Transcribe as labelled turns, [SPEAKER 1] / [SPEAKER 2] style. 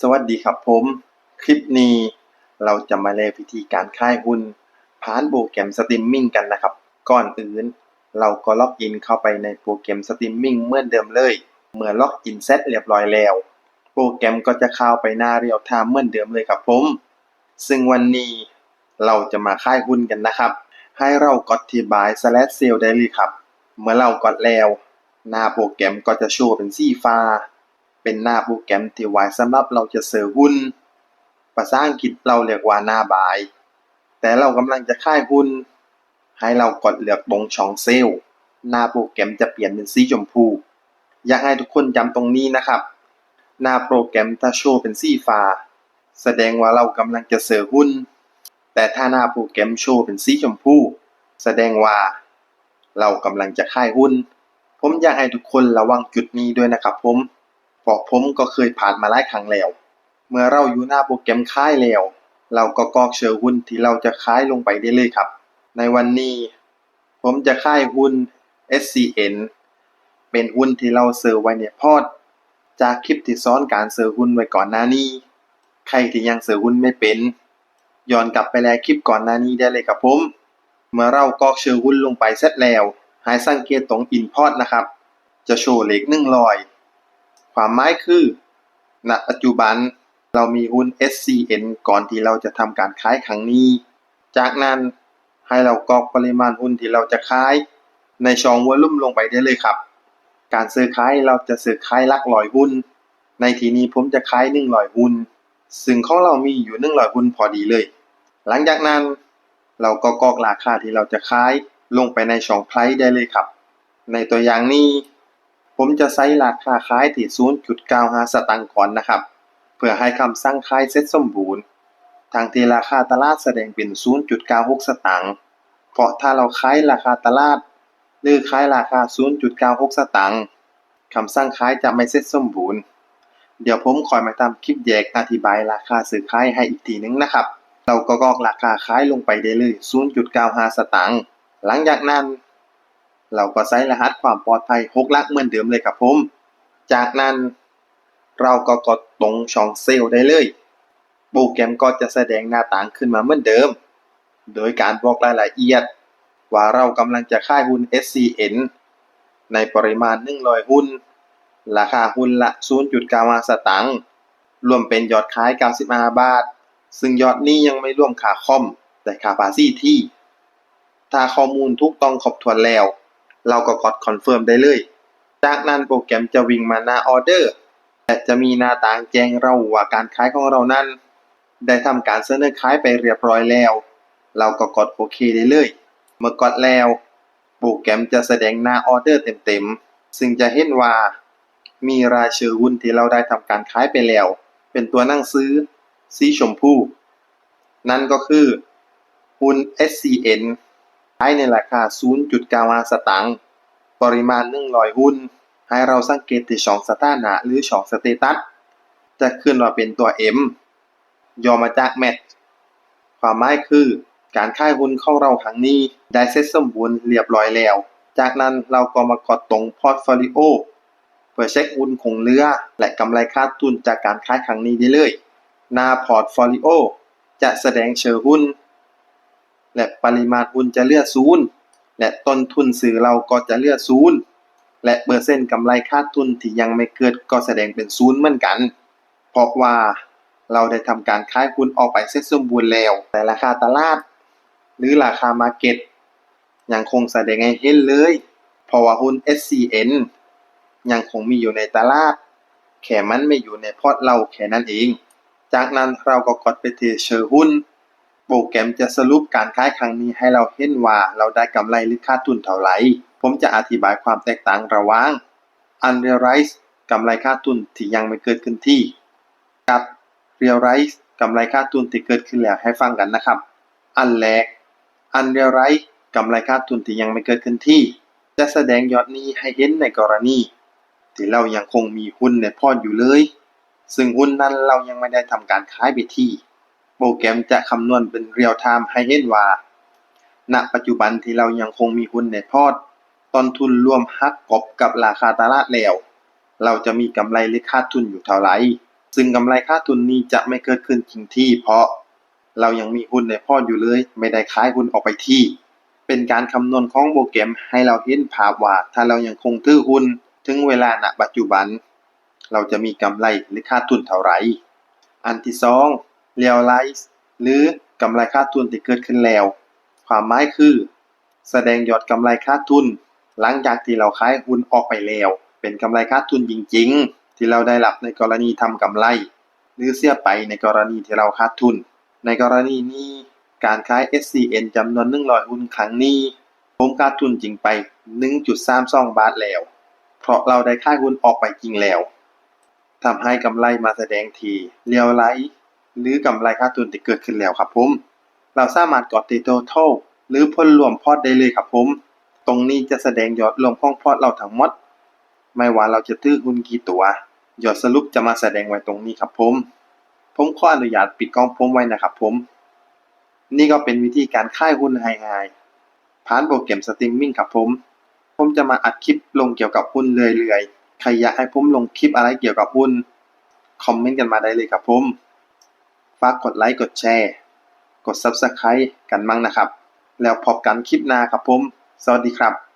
[SPEAKER 1] สวัสดีครับผม คลิปนี้เราจะมาแลวิธีการขายหุ้นผ่านโปรแกรมสตรีมมิ่งกันนะครับ ก่อนอื่น เราก็ล็อกอินเข้าไปในโปรแกรมสตรีมมิ่งเหมือนเดิมเลย เมื่อล็อกอินเสร็จเรียบร้อยแล้ว โปรแกรมก็จะเข้าไปหน้าเรียลไทม์เหมือนเดิมเลยครับผม ซึ่งวันนี้เราจะมาขายหุ้นกันนะครับ ให้เรากดที่ buy slash sell ได้เลยครับ เมื่อเรากดแล้ว หน้าโปรแกรมก็จะโชว์เป็นสีฟ้า เป็นหน้าโปรแกรมที่ไว้สำหรับเราจะเสิร์ฟหุ้น ภาษาอังกฤษเราเรียกว่าหน้าบาย แต่เรากำลังจะขายหุ้น ให้เรากดเลือกตรงช่องเซลล์หน้าโปรแกรมจะเปลี่ยนเป็นสีชมพู อยากให้ทุกคนจำตรงนี้นะครับ หน้าโปรแกรมถ้าโชว์เป็นสีฟ้า แสดงว่าเรากำลังจะเสิร์ฟหุ้น แต่ถ้าหน้าโปรแกรมโชว์เป็นสีชมพู แสดงว่า เรากำลังจะขายหุ้น ผมอยากให้ทุกคนระวังจุดนี้ด้วยนะครับผม พราะผมก็เคยผ่านมาหลายครั้งแล้ว เมื่อเราอยู่หน้าโปรแกรมขายแล้ว เราก็กรอกเชื่อหุ้นที่เราจะขายลงไปได้เลยครับ ในวันนี้ ผมจะขายหุ้น SCN เป็นหุ้นที่เราเสิร์ไว้ในพอร์ตจากคลิปที่สอนการเสิร์หุ้นไว้ก่อนหน้านี้ ใครที่ยังเสิร์หุ้นไม่เป็นย้อนกลับไปแลคลิปก่อนหน้านี้ได้เลยครับผม เมื่อเรากรอกเชื่อหุ้นลงไปเสร็จแล้วให้สังเกตตรง Import นะครับ จะโชว์เลข100 ความหมายคือ ณ ปัจจุบันเรามีหุ้น SCN ก่อนที่เราจะทำการขายครั้งนี้ จากนั้นให้เรากรอกปริมาณหุ้นที่เราจะขาย ในช่องวอลุ่มลงไปได้เลยครับ การซื้อขายเราจะซื้อขายลักร้อยหุ้น ในทีนี้ผมจะขาย100หุ้น ซึ่งของเรามีอยู่100หุ้นพอดีเลย หลังจากนั้น เราก็กรอกราคาที่เราจะขายลงไปในช่องไพรซ์ได้เลยครับ ในตัวอย่างนี้ ผมจะใช้ราคาขายที่ 0.95 สตางค์ก่อนนะครับ เพื่อให้คำสั่งขายเสร็จสมบูรณ์ ทางที่ราคาตลาดแสดงเป็น 0.96 สตางค์เพราะถ้าเราขายราคาตลาด หรือขายราคา 0.96 สตางค์คำสั่งขายจะไม่เสร็จสมบูรณ์ เดี๋ยวผมคอยมาทำคลิปแยกอธิบายราคาซื้อขายให้อีกทีนึงนะครับ เราก็กรอกราคาขายลงไปได้เลย 0.95 สตางค์หลังจากนั้น เราก็ใส่รหัสความปลอดภัย6หลักเหมือนเดิมเลยครับผม จากนั้นเราก็กดตรงช่องเซลล์ได้เลย โปรแกรมก็จะแสดงหน้าต่างขึ้นมาเหมือนเดิม โดยการบอกรายละเอียด ว่าเรากำลังจะขายหุ้น SCN ในปริมาณ 100 หุ้น ราคาหุ้นละ 0.9สตางค์ รวมเป็นยอดขาย 95 บาท ซึ่งยอดนี้ยังไม่รวมค่าคอม แต่ค่าภาษีที่ ถ้าข้อมูลถูกต้องครบถ้วนแล้ว เราก็กดคอนเฟิร์มได้เลย จากนั้นโปรแกรมจะวิ่งมาหน้าออเดอร์และจะมีหน้าต่างแจ้งเราว่าการขายของเรานั้น ได้ทำการเสนอขายไปเรียบร้อยแล้ว เราก็กดโอเคได้เลย เมื่อกดแล้ว โปรแกรมจะแสดงหน้าออเดอร์เต็มๆ ซึ่งจะเห็นว่า มีรายชื่อหุ้นที่เราได้ทำการขายไปแล้ว เป็นตัวนั่งสือสีชมพู นั่นก็คือหุ้น SCN ขายในราคา 0.95สตางค์ปริมาณ100หุ้น ให้เราสังเกตที่ช่องสถานะหรือช่องสเตตัส จะขึ้นว่าเป็นตัว M ย่อมาจาก Match ความหมายคือการขายหุ้นของเราครั้งนี้ได้เสร็จสมบูรณ์เรียบร้อยแล้ว จากนั้นเราก็มากดตรง Portfolio เพื่อเช็คหุ้นคงเหลือ และกำไรขาทุนจากการขายครั้งนี้ได้เลย หน้า Portfolio จะแสดงเชื่อหุ้น และปริมาณหุ้นจะเลือดศูนย์และต้นทุนซื้อเราก็จะเลือดศูนย์และเปอร์เซ็นต์กำไรขาดทุนที่ยังไม่เกิดก็แสดงเป็นศูนย์เหมือนกัน เพราะว่าเราได้ทำการขายหุ้นออกไปเสร็จสมบูรณ์แล้ว แต่ราคาตลาด หรือราคามาเก็ตยังคงแสดงให้เห็นเลย เพราะว่าหุ้น SCN ยังคงมีอยู่ในตลาด แค่มันไม่อยู่ในพอร์ตเราแค่นั้นเอง จากนั้นเราก็กดไปที่เชอร์หุ้น รแกรมจะสรุปการขายครั้งนี้ให้เราเห็นว่าเราได้กำไรหรือขาดทุนเท่าไหร่ ผมจะอธิบายความแตกต่างระหว่าง unrealized กำไรขาดทุนที่ยังไม่เกิดขึ้นที่ กับ realized กำไรขาดทุนที่เกิดขึ้นแล้วให้ฟังกันนะครับ อันแรก unrealized กำไรขาดทุนที่ยังไม่เกิดขึ้นที่ จะแสดงยอดนี้ให้เห็นในกรณี ที่เรายังคงมีหุ้นในพอร์ตอยู่เลย ซึ่งหุ้นนั้นเรายังไม่ได้ทำการขายไปที่ รแกรมจะคำนวณเป็นเรียลไทม์ให้เห็นว่า ณ ปัจจุบันที่เรายังคงมีหุ้นในพอร์ตต้นทุนรวมหักกบกับราคาตลาดแล้ว เราจะมีกำไรหรือขาดทุนอยู่เท่าไหร่ ซึ่งกำไรขาดทุนนี้จะไม่เกิดขึ้นจริงที่ เพราะเรายังมีหุ้นในพอร์ตอยู่เลย ไม่ได้ขายหุ้นออกไปที่ เป็นการคำนวณของโปรแกรมให้เราเห็นภาพว่า ถ้าเรายังคงถือหุ้นถึงเวลาณปัจจุบัน เราจะมีกำไรหรือขาดทุนเท่าไหร่ อันที่สอง realize หรือกำไรขาดทุนที่เกิดขึ้นแล้ว ความหมายคือ แสดงยอดกำไรขาดทุน หลังจากที่เราขายหุ้นออกไปแล้ว เป็นกำไรขาดทุนจริง ๆ ที่เราได้รับในกรณีทำกำไร หรือเสียไปในกรณีที่เราขาดทุน ในกรณีนี้การขาย SCN จำนวน100หุ้นครั้งนี้ ผมขาดทุนจริงไป 1.32 บาทแล้ว เพราะเราได้ขายหุ้นออกไปจริงแล้วทำให้กำไรมาแสดงทีเรียวไลท์ หรือกำไรขาดทุนที่เกิดขึ้นแล้วครับผม เราสามารถกดที่ total หรือผลรวมพอร์ตได้เลยครับผม ตรงนี้จะแสดงยอดรวมของพอร์ตเราทั้งหมด ไม่ว่าเราจะถือหุ้นกี่ตัวยอดสรุปจะมาแสดงไว้ตรงนี้ครับผม ผมขออนุญาตปิดกล้องผมไว้นะครับผม นี่ก็เป็นวิธีการค่ายหุ้นไฮไฮผ่านโปรแกรมสตรีมมิ่งครับผม ผมจะมาอัดคลิปลงเกี่ยวกับหุ้นเรื่อยๆ ใครอยากให้ผมลงคลิปอะไรเกี่ยวกับหุ้น คอมเมนต์กันมาได้เลยครับผม ฝากกดไลค์กดแชร์ กด Subscribe กันมั่งนะครับ แล้วพบกันคลิปหน้าครับผม สวัสดีครับ